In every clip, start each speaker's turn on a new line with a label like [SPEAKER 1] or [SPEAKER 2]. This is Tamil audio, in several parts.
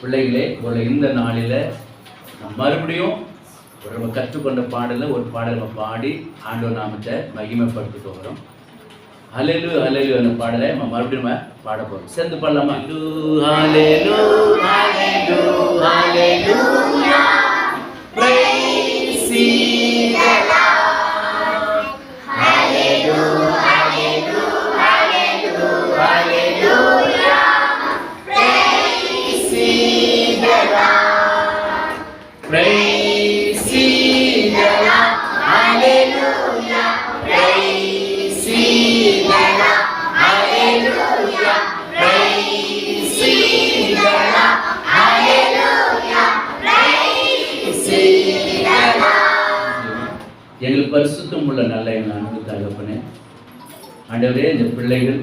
[SPEAKER 1] பிள்ளைகளே ஒரு இந்த நாளில் நம்ம மறுபடியும் ஒரு நம்ம கற்றுக்கொண்ட பாடலை ஒரு பாடல் நம்ம பாடி ஆண்டோ நாமத்தை மகிமைப்படுத்திட்டு வரோம் அலலு அலலு அந்த பாடலை நம்ம மறுபடியும் நம்ம பாட போகிறோம் சேர்ந்து பாடலாமா? ஹalelu ஹalelu ஹalleluya praise Praise the Lord. Hallelujah. Praise the Lord. Hallelujah. Praise the Lord. Hallelujah. Praise the Lord. எங்கள் பரிசுத்தம் உள்ள நல்ல எங்கள் அன்பு தகப்பனே ஆண்டவரே இந்த பிள்ளைகள்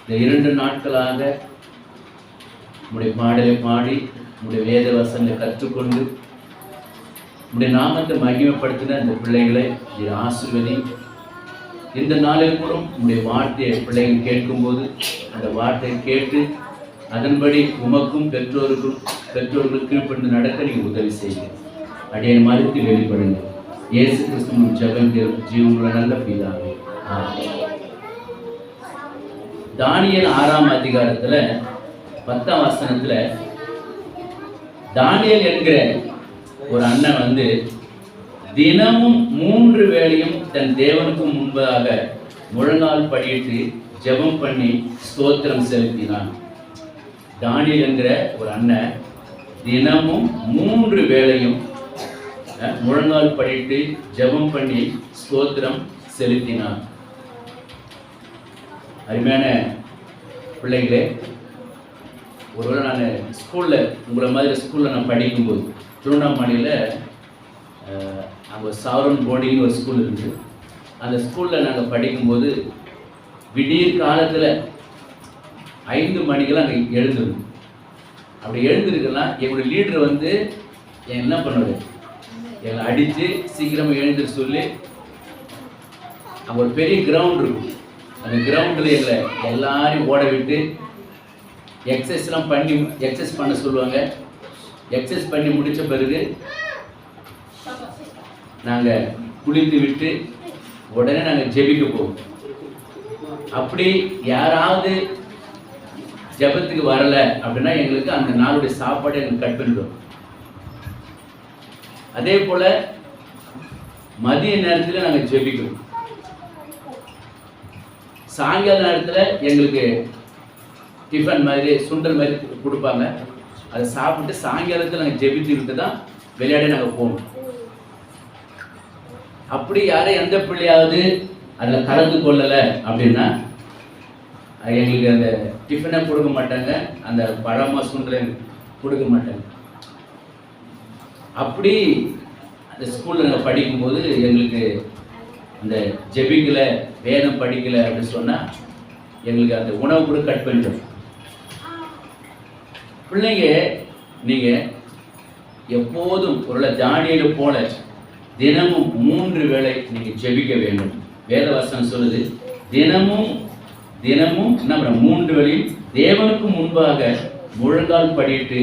[SPEAKER 1] இந்த இரண்டு நாட்களாக உங்களுடைய பாடலை பாடி உங்களுடைய வேத வசங்களை கற்றுக்கொண்டு உடைய நாமத்தை மகிமைப்படுத்தின இந்த பிள்ளைகளை இது ஆசிர்வதி. இந்த நாளில் கூட உடைய வார்த்தையை பிள்ளைகள் கேட்கும்போது அந்த வார்த்தையை கேட்டு அதன்படி உமக்கும் பெற்றோருக்கும் பெற்றோர்களுக்கு கீழ்ப்பட்டு நடக்க நீங்கள் உதவி செய்யுங்க. அடியை மறுத்து வெளிப்படுங்க. இயேசு கிறிஸ்துவின் ஜெபம் ஜீவனுள்ள நல்ல பிதாவே. தானியல் ஆறாம் அதிகாரத்துல பத்தாம் வசனத்தில் தானியல் என்கிற ஒரு அண்ணன் வந்து தினமும் மூன்று வேளையும் தன் தேவனுக்கு முன்பதாக முழங்கால் படியிட்டு ஜெபம் பண்ணி ஸ்தோத்திரம் செலுத்தினான். தானியல் என்கிற ஒரு அண்ணன் தினமும் மூன்று வேளையும் முழங்கால் படிட்டு ஜெபம் பண்ணி ஸ்தோத்திரம் செலுத்தினான். அருமையான பிள்ளைகளே ஒருவேளை நான் ஸ்கூலில் உங்களை மாதிரி ஸ்கூலில் நான் படிக்கும்போது திருவண்ணாமலையில் அங்கே சவரன் போர்டிங்னு ஒரு ஸ்கூல் இருக்குது அந்த ஸ்கூலில் நாங்கள் படிக்கும்போது விடியற் காலத்தில் ஐந்து மணிக்கெல்லாம் அங்கே எழுந்துடும் அப்படி எழுந்திருக்கலாம் எங்களுடைய லீடர் வந்து என் என்ன பண்ணுவார்? எங்களை அடித்து சீக்கிரமாக எழுந்துட்டு சொல்லி அங்கே ஒரு பெரிய கிரவுண்ட் இருக்கும். அந்த கிரவுண்டில் எங்களை எல்லாரையும் ஓட விட்டு எக்ஸசைஸ்லாம் பண்ணி எக்ஸசைஸ் பண்ண சொல்லுவாங்க. எக்ஸசைஸ் பண்ணி முடித்த பிறகு நாங்கள் குளித்து விட்டு உடனே நாங்கள் ஜெபிக்க போவோம். அப்படி யாராவது ஜெபத்துக்கு வரல அப்படின்னா எங்களுக்கு அந்த நாளுடைய சாப்பாடு எங்களுக்கு கட் பண்ணிடும் அதே போல மதிய நேரத்தில் நாங்கள் ஜெபிக்கிறோம். சாயங்கால நேரத்தில் எங்களுக்கு டிஃபன் மாதிரி சுண்டல் மாதிரி கொடுப்பாங்க. அதை சாப்பிட்டு சாயங்காலத்தில் நாங்கள் ஜெபித்துக்கிட்டு தான் விளையாட நாங்கள் போகணும். அப்படி யாரும் எந்த பிள்ளையாவது அதில் கலந்து கொள்ளலை அப்படின்னா அது எங்களுக்கு அந்த டிஃபனை கொடுக்க மாட்டாங்க அந்த பழமா சுண்டலை கொடுக்க மாட்டாங்க. அப்படி அந்த ஸ்கூலில் நாங்கள் படிக்கும்போது எங்களுக்கு அந்த ஜெபிக்கலை வேதம் படிக்கலை அப்படின்னு சொன்னால் எங்களுக்கு அந்த உணவு கூட கட் பண்ணிடும் பிள்ளைங்க நீங்கள் எப்போதும் ஒரு தானியலை போல தினமும் மூன்று வேளை நீங்கள் ஜெபிக்க வேண்டும். வேதவசனம் சொல்லுது தினமும் தினமும் என்ன மூன்று வேளையும் தேவனுக்கு முன்பாக முழங்கால் படிட்டு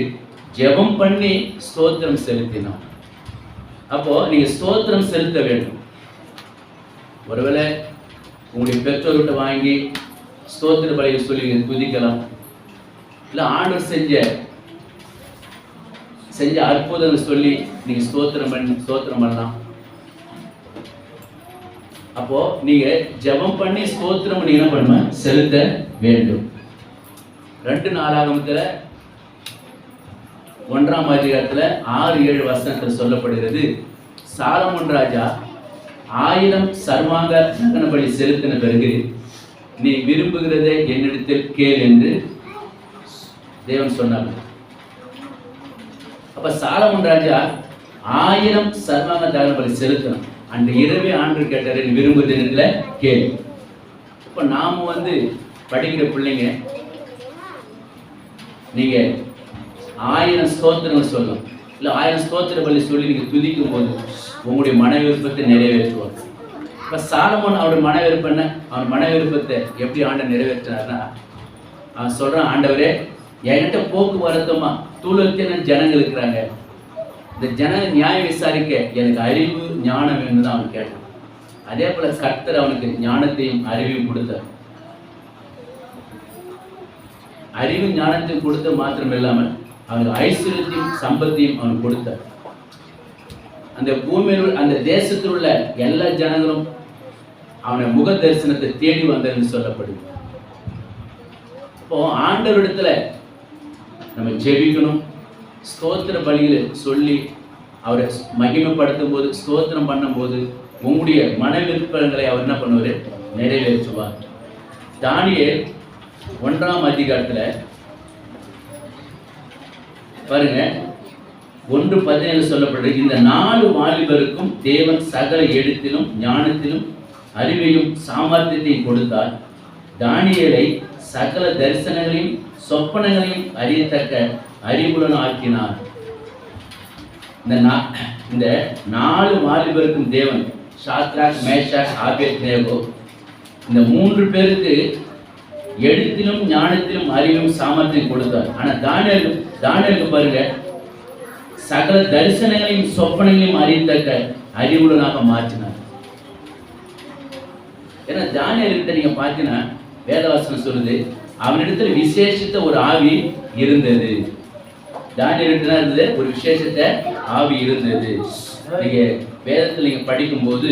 [SPEAKER 1] ஜெபம் பண்ணி ஸ்தோத்திரம் செலுத்தினோம். அப்போ நீங்க ஸ்தோத்திரம் செலுத்த வேண்டும். ஒருவேளை உங்களுடைய பெற்றோர்கிட்ட வாங்கி ஸ்தோத்திர பலியை சொல்லி நீங்க துதிக்கலாம் இல்ல ஆர்டர் செஞ்ச செஞ்ச அற்புதம் சொல்லி நீங்க ஸ்தோத்திரம் பண்ணி ஸ்தோத்திரம் பண்ணலாம். அப்போ நீங்க ஜெபம் பண்ணி ஸ்தோத்திரம் நீங்க என்ன பண்ணுவேன் செலுத்த வேண்டும். ரெண்டு நாளாகமத்தில் ஒன்றாம் அதிகாரத்தில் ஆறு ஏழு வசனத்தில் சொல்லப்படுகிறது. சாலமன் ராஜா ஆயிரம் சர்வாங்க நகனபடி செலுத்தின பிறகு நீ விரும்புகிறதை என்னிடத்தில் கேள் என்று தேவன் சொன்னார். அப்ப சாலமன் ராஜா ஆயிரம் சர்வாங்க தகனபடி செலுத்தணும். அந்த இரவே ஆண்டு கேட்டார் நீ விரும்புகிறதுல கேள் இப்ப நாம வந்து படிக்கிற பிள்ளைங்க நீங்க ஆயிரம் ஸ்தோத்திரங்கள் சொல்லலாம் இல்ல ஆயிரம் ஸ்தோத்திர பலி சொல்லி நீங்க துதிக்கும் போது உங்களுடைய மன விருப்பத்தை நிறைவேற்றுவாங்க இப்ப சாலமோன் அவருடைய மன விருப்பம் என்ன? அவன் மன விருப்பத்தை எப்படி ஆண்டை நிறைவேற்றினார்னா அவன் சொல்றான் ஆண்டவரே என்கிட்ட போக்குவரத்துமா தூளத்தின ஜனங்கள் இருக்கிறாங்க. இந்த ஜன நியாயம் விசாரிக்க எனக்கு அறிவு ஞானம் வேணும் தான் அவன் கேட்டான். அதே போல கர்த்தர் அவனுக்கு ஞானத்தையும் அறிவையும் கொடுத்தார். அறிவு ஞானத்தையும் கொடுத்த மாத்திரம் இல்லாமல் அவனுக்கு ஐஸ்வர்யத்தையும் சம்பத்தையும் அவன் கொடுத்தார். அந்த பூமியில் உள்ள- அந்த தேசத்தில் உள்ள எல்லா ஜனங்களும் அவனை முக தரிசனத்தை தேடி வந்ததுன்னு சொல்லப்படுது இப்போ ஆண்டவரிடத்துல நம்ம ஜெபிக்கணும். ஸ்தோத்திர பலியில் சொல்லி அவரை மகிமைப்படுத்தும் போது ஸ்தோத்திரம் பண்ணும்போது உங்களுடைய மன விருப்பங்களை அவர் என்ன பண்ணுவார்? நிறைவேற்றுவார். தானியே ஒன்றாம் அதிகாரத்தில் பாருங்க ஒன்று பதினேழு சொல்லப்படுது இந்த நாலு வாலிபருக்கும் தேவன் சகல எழுத்திலும் ஞானத்திலும் அறிவையும் சாமர்த்தியத்தையும் கொடுத்தார். தானியலை சகல தரிசனங்களையும் சொப்பனங்களையும் அறியத்தக்க அறிவுடன் ஆக்கினார். இந்த நா- இந்த நாலு வாலிபருக்கும் தேவன் சாத்ராக் மேஷாக் ஆபேத் தேவோ இந்த மூன்று பேருக்கு எழுத்திலும் ஞானத்திலும் அறிவும் சாமர்த்தியம் கொடுத்தார். ஆனா தானியல் தானியலுக்கு பாருங்க சகல தரிசனங்களையும் சொப்பனங்களையும் அறியத்தக்க அறிவுடனாக மாற்றினார். ஏன்னா தானியல்கிட்ட நீங்க பார்த்தீங்கன்னா வேதவாசனம் சொல்லுது அவனிடத்துல விசேஷித்த ஒரு ஆவி இருந்தது. தானியல்கிட்ட இருந்தது. ஒரு விசேஷத்தை ஆவி இருந்தது. நீங்க வேதத்தில் நீங்க படிக்கும்போது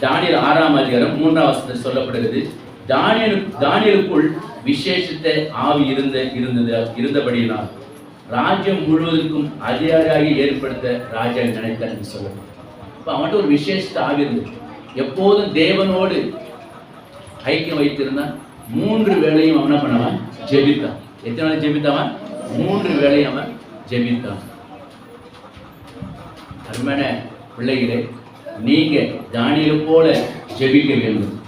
[SPEAKER 1] தானியல் ஆறாம் அதிகாரம் மூன்றாம் சொல்லப்படுகிறது. தானியல் தானியலுக்குள் விசேஷத்தை ஆவி இருந்த இருந்தது இருந்தபடியினால் ராஜ்யம் முழுவதற்கும் அதிகாரியாக ஏற்படுத்த ராஜா நினைத்தார் என்று சொல்லப்படும் இப்போ அவன்கிட்ட ஒரு விசேஷத்தை ஆவி இருந்தது. எப்போதும் தேவனோடு ஐக்கியம் வைத்திருந்தான். மூன்று வேலையும் அவன் என்ன பண்ணவன்? ஜெபித்தான். எத்தனை நாள் ஜெபித்தவன் மூன்று வேலையும் அவன் ஜெபித்தான். அருமையான பிள்ளைகளே நீங்க தானியலை போல ஜெபிக்க வேண்டும்.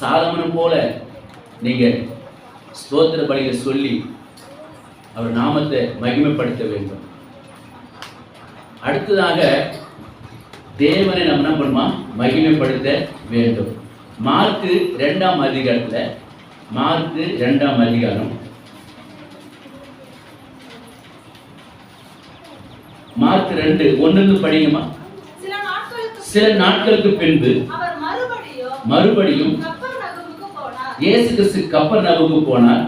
[SPEAKER 1] சாலமனை போல நீங்க ஸ்தோத்திர பலியை சொல்லி அவர் நாமத்தை மகிமைப்படுத்த வேண்டும். அடுத்ததாக தேவனை நம்ம என்ன பண்ணுமா? மகிமைப்படுத்த வேண்டும். மார்க்கு ரெண்டாம் அதிகாரத்துல மார்க்கு ரெண்டாம் அதிகாரம். மார்க் ரெண்டு ஒன்று படிங்கம்மா.
[SPEAKER 2] சில நாட்களுக்கு
[SPEAKER 1] பின்பு
[SPEAKER 2] மறுபடியும்
[SPEAKER 1] இயேசு கிறிஸ்து கப்பர் நகுக்கு போனார்.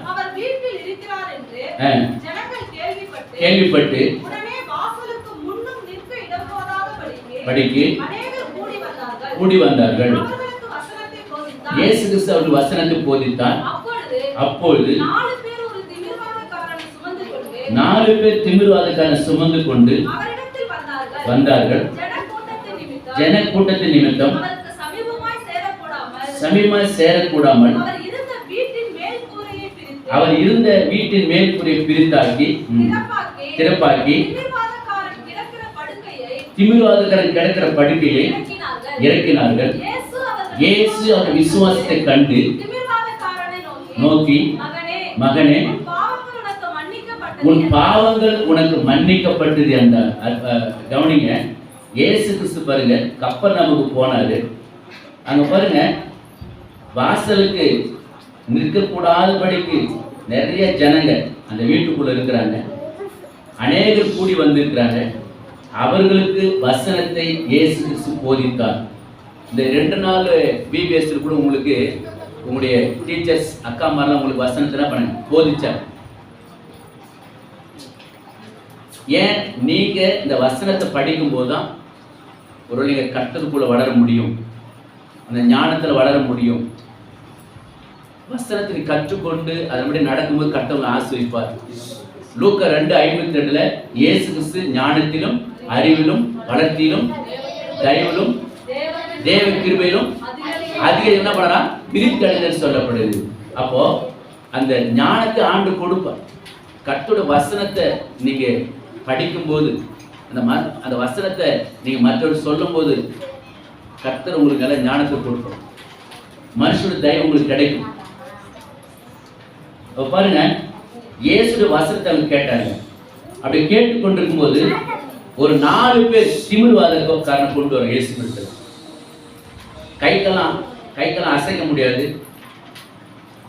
[SPEAKER 2] கேள்விப்பட்டு
[SPEAKER 1] கேள்விப்பட்டு
[SPEAKER 2] உடனே வாசலுக்கு முன்னும் நிற்க இடம் போதாதபடிக்கு
[SPEAKER 1] படிக்கு.
[SPEAKER 2] கூடி வந்தார்கள்.
[SPEAKER 1] இயேசு கிறிஸ்து அவருக்கு வசனத்தை போதித்தார்
[SPEAKER 2] அப்பொழுது நாலு பேர் ஒரு திமிர்வாதக்காரனை சுமந்து கொண்டு வந்தார்கள். ஜனக்கூட்டத்தின் நிமித்தம்
[SPEAKER 1] ஜன கூட்டத்தின் நிமித்தம்
[SPEAKER 2] அவருக்கு சமீபமாய் சேரக்கூடாமல் அவர் இருந்த வீட்டின் மேல்
[SPEAKER 1] மேற்கூரை பிரித்தாக்கி
[SPEAKER 2] திறப்பாக்கி திமிர்வாதக்காரன் கிடக்கிற படுக்கையை இறக்கினார்கள். இயேசு
[SPEAKER 1] அவர் விசுவாசத்தை கண்டு
[SPEAKER 2] நோக்கி மகனே உன் பாவங்கள்
[SPEAKER 1] உன் பாவங்கள்
[SPEAKER 2] உனக்கு மன்னிக்கப்பட்டது
[SPEAKER 1] உனக்கு மன்னிக்கப்பட்டது என்றார். அ- அ, கவனிங்க இயேசு கிறிஸ்து பாருங்க கப்பல் நமக்கு போனாரு. அங்க பாருங்க வாசலுக்கு நிற்கக்கூடாதபடிக்கு நிறைய ஜனங்க அந்த வீட்டுக்குள்ள இருக்கிறாங்க. அநேகர் கூடி வந்திருக்கிறாங்க. அவர்களுக்கு வசனத்தை இயேசு கிறிஸ்து போதித்தார். இந்த ரெண்டு நாள் பிபிஎஸ்ல கூட உங்களுக்கு உங்களுடைய டீச்சர்ஸ் அக்கா மாதிரிலாம் உங்களுக்கு வசனத்தை என்ன பண்ண போதிச்சார் ஏன் நீங்க இந்த வசனத்தை படிக்கும்போது தான் ஒரு நீங்க கட்டத்துக்குள்ள வளர முடியும். அந்த ஞானத்துல வளர முடியும். வசனத்தை கற்றுக்கொண்டு அதன்படி நடக்கும்போது கட்டவங்க ஆசிரிப்பார் லூக்க ரெண்டு ஐம்பத்தி ரெண்டுல இயேசு கிறிஸ்து ஞானத்திலும் அறிவிலும் வளர்ச்சியிலும் தயவிலும் தேவ கிருபையிலும் அதிக என்ன பண்ணா பிரித்தடைதல் சொல்லப்படுது. அப்போ அந்த ஞானத்தை ஆண்டு கொடுப்பார். கத்தோட வசனத்தை நீங்க படிக்கும்போது அந்த ம அந்த வசனத்தை நீங்க மற்றவர்கள் சொல்லும்போது கர்த்தர் உங்களுக்கு நல்ல ஞானத்தை கொடுப்பார். மனுஷோட தயவு உங்களுக்கு கிடைக்கும். பாருங்க இயேசுடைய வசனத்தை அவங்க கேட்டாங்க. அப்படி கேட்டு கொண்டிருக்கும் போது ஒரு நாலு பேர் திமிர்வாதக்காரனை கொண்டு வர இயேசு கிறிஸ்து. கைக்கெல்லாம் கைக்கெல்லாம் அசைக்க முடியாது.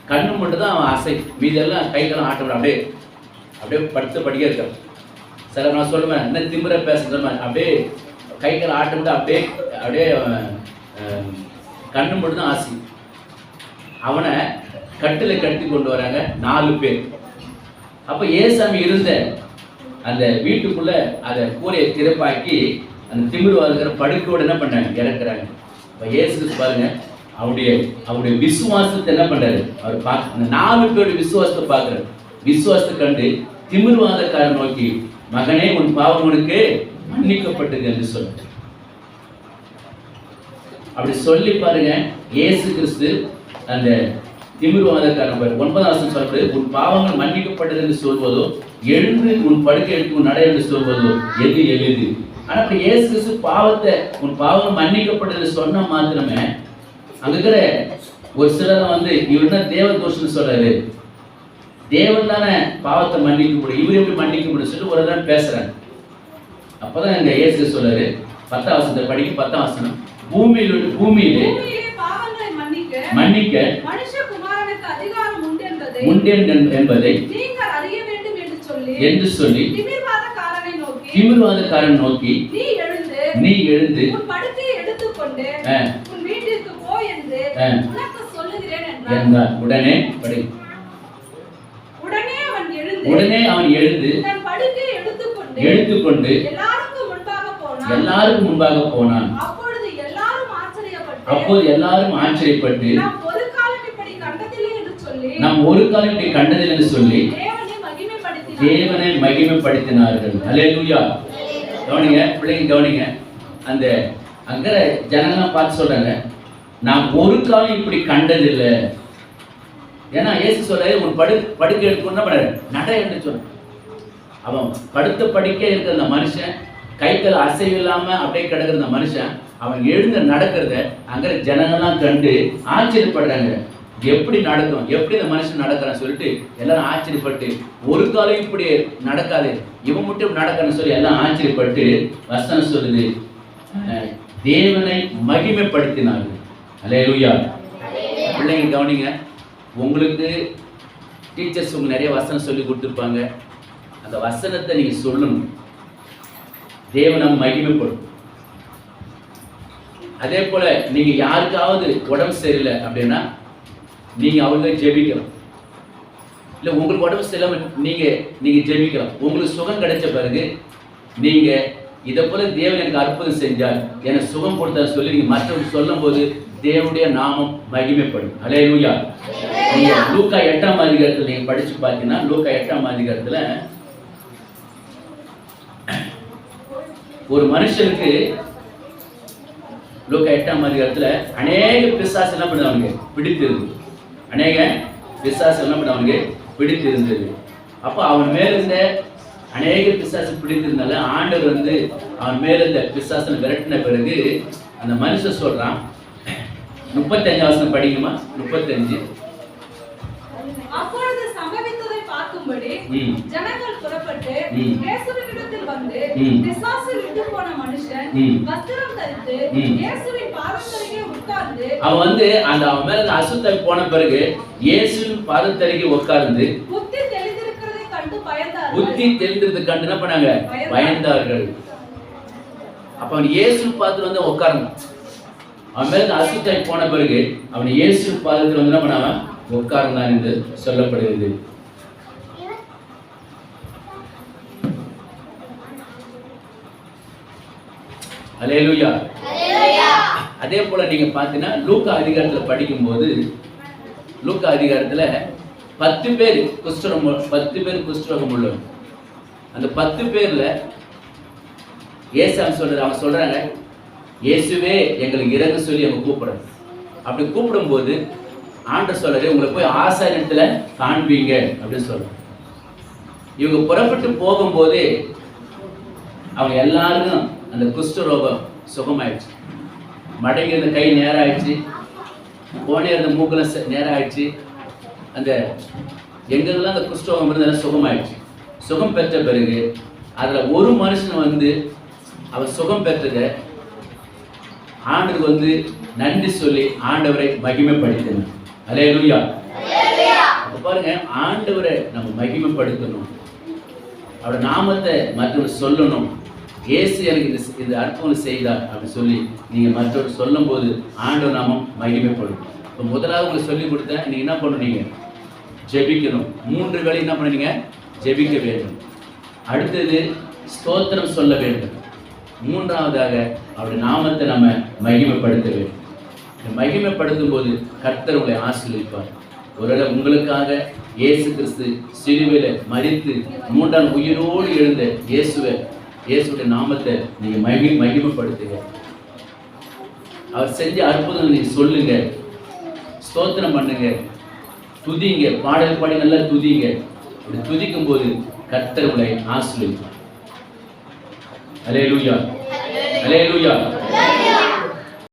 [SPEAKER 1] கண்ணு மட்டும் தான் அவன் அசை. மீதெல்லாம் கைக்கெல்லாம் ஆட்டம் அப்படியே அப்படியே படுத்து படிக்க இருக்கான். சில நான் சொல்லுவேன் என்ன திமிர பேச சொல்லுவேன். அப்படியே கைகள் ஆட்டம் மட்டும் அப்படியே அப்படியே அவன், கண்ணு மட்டும் தான் ஆசை. அவனை கட்டில கட்டி கொண்டு வராங்க நாலு பேர். அப்போ ஏசாமி இருந்த அந்த வீட்டுக்குள்ள அதை கூரையை திறப்பாக்கி அந்த திமிர் இருக்கிற படுக்கையோடு என்ன பண்ணாங்க? இறக்குறாங்க. இப்போ ஏசு பாருங்க அவருடைய அவருடைய விசுவாசத்தை என்ன பண்றாரு? அவர் பார்க்க அந்த நாலு பேருடைய விசுவாசத்தை பார்க்குறாரு. விசுவாசத்தை கண்டு திமிர்வாதக்காரன் நோக்கி மகனே உன் பாவம் உனக்கு மன்னிக்கப்பட்டது என்று சொல்ல அப்படி சொல்லி பாருங்க இயேசு கிறிஸ்து அந்த திமிர்வாதக்காரன் பாரு ஒன்பதாம் வருஷம் சொல்றது உன் பாவங்கள் மன்னிக்கப்பட்டது என்று சொல்வதோ எழுந்து உன் படுக்கை எடுத்து உன் நடை என்று சொல்வதோ எது எளிது ஆனா அப்படி இயேசு பாவத்தை உன் பாவம் மன்னிக்கப்பட்டது சொன்ன மாத்திரமே அங்க இருக்கிற ஒரு சிலர் வந்து இவர் என்ன தேவ தோஷம்னு சொல்றாரு? தேவன் தானே பாவத்தை மன்னிக்க முடியும் இவர் எப்படி மன்னிக்க முடியும் சொல்லிட்டு ஒரு தான் பேசுறாங்க அப்பதான் இந்த இயேசு சொல்றாரு பத்தாம் வசனத்தை படிக்க பத்தாம் வசனம். பூமியில் பூமியிலே
[SPEAKER 2] மன்னிக்க
[SPEAKER 1] மன்னிக்க
[SPEAKER 2] உண்டு என்பதை
[SPEAKER 1] உண்டேன் என்- என்பதை
[SPEAKER 2] நீங்கள் அறிய வேண்டும் என்று சொல்லி திமிர்வாதக்காரனை நோக்கி நீ எழுந்து
[SPEAKER 1] நீ எழுந்து
[SPEAKER 2] உன் படுக்கையை எடுத்துக்கொண்டு
[SPEAKER 1] ஆ,
[SPEAKER 2] உன் வீட்டிற்கு போ என்று
[SPEAKER 1] ஆ.
[SPEAKER 2] உனக்கு சொல்லுகிறேன் என்றார்.
[SPEAKER 1] உடனே படி.
[SPEAKER 2] உடனே அவன் எழுந்து
[SPEAKER 1] உடனே அவன் எழுந்து
[SPEAKER 2] தன் படுக்கையை எடுத்துக்கொண்டு
[SPEAKER 1] எடுத்துக்கொண்டு
[SPEAKER 2] எல்லாருக்கும் முன்பாக போனான்.
[SPEAKER 1] எல்லாருக்கும் முன்பாக போனான்.
[SPEAKER 2] அப்பொழுது எல்லாரும் ஆச்சரியப்பட்டு
[SPEAKER 1] அப்போது எல்லாரும் ஆச்சரியப்பட்டு
[SPEAKER 2] நாம் ஒரு காலம் இப்படி கண்டதில்லை என்று சொல்லி
[SPEAKER 1] நாம் ஒரு காலம் இப்படி கண்டதில் என்று சொல்லி
[SPEAKER 2] தேவனை
[SPEAKER 1] மகிமைப்படுத்தினார்கள். அல்லேலூயா கவனிங்க பிள்ளைங்க கவனிங்க. அந்த அங்கே ஜனங்களாம் பார்த்து சொல்றாங்க நான் ஒரு காலம் இப்படி கண்டதில்லை. ஏன்னா ஏசு சொல்றாரு உன் படு படுக்கை எடுக்கணும் பண்ணாரு நட என்று சொன்னான் அவன் படுத்த படிக்க இருக்கிற அந்த மனுஷன் கைகள் அசைவு இல்லாம அப்படியே கிடக்கிற அந்த மனுஷன் அவன் எழுந்து நடக்கிறத அங்கே ஜனங்கள்லாம் கண்டு ஆச்சரியப்படுறாங்க. எப்படி நடக்கும்? எப்படி இந்த மனுஷன் நடக்கிறான்னு சொல்லிட்டு எல்லாரும் ஆச்சரியப்பட்டு ஒரு காலம் இப்படி நடக்காது. இவன் மட்டும் நடக்கணும்னு சொல்லி எல்லாம் ஆச்சரியப்பட்டு வசனம் சொல்லுது. தேவனை மகிமைப்படுத்தினார்கள். அல்லேலூயா பிள்ளைங்க கவனிங்க உங்களுக்கு டீச்சர்ஸ் உங்களுக்கு நிறைய வசனம் சொல்லி கொடுத்துருப்பாங்க. அந்த வசனத்தை நீங்கள் சொல்லணும். தேவனை மகிமைப்படும் அதே போல் நீங்கள் யாருக்காவது உடம்பு சரியில்லை அப்படின்னா நீங்கள் அவங்க ஜெபிக்கலாம். இல்லை உங்களுக்கு உடம்பு சரியில்லாம நீங்கள் நீங்கள் ஜெபிக்கலாம். உங்களுக்கு சுகம் கிடைச்ச பிறகு நீங்கள் இதை போல தேவன் எனக்கு அற்புதம் செஞ்சார். எனக்கு சுகம் கொடுத்தார் சொல்லி நீங்கள் மற்றவங்க சொல்லும் போது தேவனுடைய நாமம் மகிமைப்படும். அலேலூயா நீங்கள் லூக்கா எட்டாம் அதிகாரத்தில் நீங்கள் படித்து பார்த்தீங்கன்னா லூக்கா எட்டாம் அதிகாரத்தில் ஒரு மனுஷனுக்கு லூக்கா எட்டாம் அதிகாரத்தில் அநேக பிசாசு என்ன பண்ணுவாங்க பிடித்திருக்கு அநேக பிசாசு என்ன பண்ண அவனுக்கு? பிடித்திருந்தது. அப்போ அவன் மேல இருந்த அநேக பிசாசு பிடித்திருந்தால ஆண்டவர் வந்து அவன் மேல இருந்த பிசாசனை விரட்டின பிறகு அந்த மனுஷன் சொல்றான் முப்பத்தஞ்சு வசனம் படிக்குமா முப்பத்தஞ்சு.
[SPEAKER 2] ஜனங்கள் புறப்பட்டு
[SPEAKER 1] ம்.
[SPEAKER 2] இயேசுவினிடத்தில் வந்து. பிசாசு விட்டு போன மனுஷன். வஸ்திரம் தரித்து. இயேசுவின் பாதத்தருகே உட்கார்ந்து
[SPEAKER 1] அவன் வந்து அந்த அவன் மேல அந்த அசுத்தம் போன பிறகு இயேசுவின் பாதத்தருகே உட்கார்ந்து
[SPEAKER 2] புத்தி தெளிந்திருக்கிறதை கண்டு பயந்தார்கள்
[SPEAKER 1] புத்தி தெரிந்தது கண்டு என்ன பண்ணாங்க பயந்தார்கள் அப்ப அவன் இயேசு பாதத்துல வந்து உட்கார்ந்தான் அவன் மேல அசுத்தாய் போன பிறகு அவன் இயேசு பாதத்துல வந்து என்ன பண்ணான் உட்கார்ந்தான் என்று சொல்லப்படுகிறது அலேலுயா அதே போல நீங்க பார்த்தீங்கன்னா லூக்கா அதிகாரத்துல படிக்கும்போது லூக்கா அதிகாரத்துல பத்து பேர் குஷ்டரோகம் பத்து பேர் குஷ்டரோகம் உள்ளவங்க அந்த பத்து பேர்ல ஏசாமி சொல்றது அவங்க சொல்றாங்க இயேசுவே எங்களுக்கு இறங்க சொல்லி அவங்க கூப்பிடுறாங்க அப்படி கூப்பிடும்போது ஆண்டர் சொல்றாரு உங்களை போய் ஆசாரியத்துல காண்பீங்க அப்படின்னு சொல்றாங்க இவங்க புறப்பட்டு போகும்போதே அவங்க எல்லாருக்கும் அந்த குஷ்டரோகம் சுகமாயிடுச்சு. மடங்கி இருந்த கை நேரம் ஆயிடுச்சு போனே இருந்த மூக்கெல்லாம் செ- நேரம் ஆயிடுச்சு அந்த எங்கெல்லாம் அந்த குஷ்டரோகம் இருந்ததெல்லாம் சுகமாயிடுச்சு. சுகம் பெற்ற பிறகு அதில் ஒரு மனுஷன் வந்து அவன் சுகம் பெற்றதை ஆண்டுக்கு வந்து நன்றி சொல்லி ஆண்டவரை மகிமைப்படுத்தணும் அலே லூயா பாருங்க ஆண்டவரை நம்ம மகிமைப்படுத்தணும். அவரோட நாமத்தை மற்றவர் சொல்லணும். இயேசு எனக்கு இது இது அற்புதம் செய்தார் அப்படின்னு சொல்லி நீங்கள் மற்றவர் சொல்லும்போது ஆண்டவர் நாமம் மகிமைப்படும் இப்போ முதலாவது உங்களுக்கு சொல்லி கொடுத்தேன் நீங்கள் என்ன பண்ணுறீங்க? ஜெபிக்கணும். மூன்று வேலை என்ன பண்ணுறீங்க? ஜெபிக்க வேண்டும். அடுத்தது ஸ்தோத்திரம் சொல்ல வேண்டும். மூன்றாவதாக அவருடைய நாமத்தை நம்ம மகிமைப்படுத்த வேண்டும். மகிமைப்படுத்தும் போது கர்த்தர் உங்களை ஆசீர்வதிப்பார். ஒருவேளை உங்களுக்காக இயேசு கிறிஸ்து சிறுவில மறித்து மூன்றாம் உயிரோடு எழுந்த இயேசுவை இயேசுடைய நாமத்தை நீங்க மகி மகிமைப்படுத்துங்க. அவர் செஞ்ச அற்புதம் நீங்க சொல்லுங்க. ஸ்தோத்திரம் பண்ணுங்க. துதிங்க. பாடல் பாடி நல்லா துதிங்க. அப்படி துதிக்கும் போது கர்த்தர் உங்களை ஆசிரியர் அலே லூயா அலே லூயா